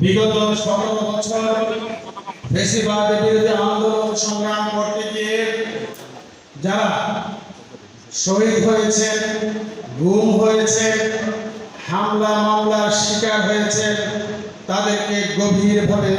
বিগত সতেরো বছর ফেসিবাদের বিরুদ্ধে আন্দোলন সংগ্রাম করতে গিয়ে যারা শহীদ হয়েছে গুম হয়েছে, হামলা, মামলার শিকার হয়েছে, তাদেরকে গভীরভাবে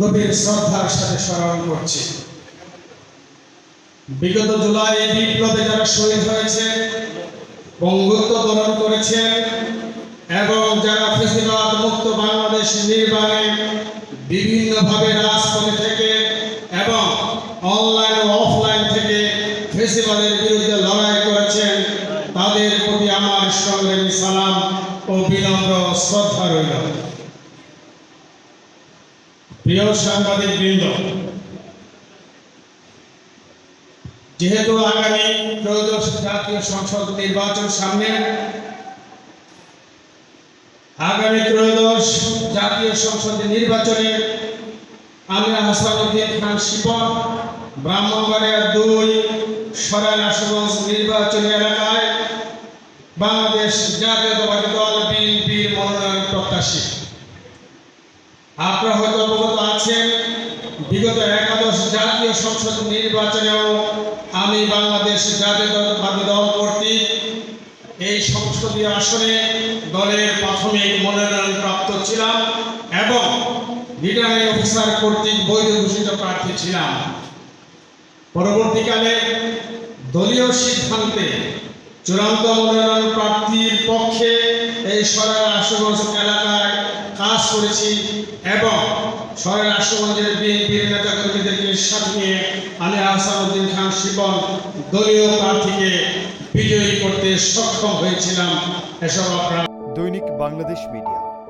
গভীর শ্রদ্ধার সাথে স্মরণ করছি। বিগত জুলাই বিপ্লবে যারা শহীদ হয়েছে, বঙ্গুত্ব বরণ করেছেন এবং যারা ফেসিবাদ মুক্ত বাংলাদেশ নির্মাণে বিভিন্নভাবে রাজপথে থেকে এবং অনলাইন ও অফলাইন থেকে ফেসিবাদের বিরুদ্ধে লড়াই করেছেন, তাদের প্রতি আমার সংগ্রামী সালাম ও বিনম্র শ্রদ্ধা রইল। প্রিয় সাংবাদিক বৃন্দ যেহেতু আগামী ত্রয়োদশ জাতীয় সংসদ নির্বাচন সামনে, আগামী ত্রয়োদশ জাতীয় সংসদ নির্বাচনে আমি হাসানুদ্দিন খান শিপন, ব্রাহ্মণবাড়িয়া দুই সরাইল আশুগঞ্জ নির্বাচনী এলাকায় বাংলাদেশ জাতীয়তাবাদী দল বিএনপির মনোনয়ন প্রত্যাশী। আপনারা হয়তো অবগত আছেন, বিগত একাদশ জাতীয় সংসদ নির্বাচনেও আমি বাংলাদেশ জাতীয়তাবাদী দল কর্তৃক এই সংসদীয় আসনে দলের প্রাথমিক মনোনয়ন প্রাপ্ত ছিলাম এবং রিটার্নিং অফিসার কর্তৃক বৈধ ঘোষিত প্রার্থী ছিলাম। পরবর্তীকালে দলীয় সিদ্ধান্তে চূড়ান্ত মনোনয়ন পক্ষে এই আশুগঞ্জ এলাকায় কাজ করেছি এবং সরাই আশুগঞ্জের বিএনপির নেতাকর্মীদেরকে সাথে নিয়ে আমি আহসানুদ্দিন খান শিবন দলীয় প্রার্থীকে বিজয়ী করতে সক্ষম হয়েছিলাম। এসব দৈনিক বাংলাদেশ মিডিয়া।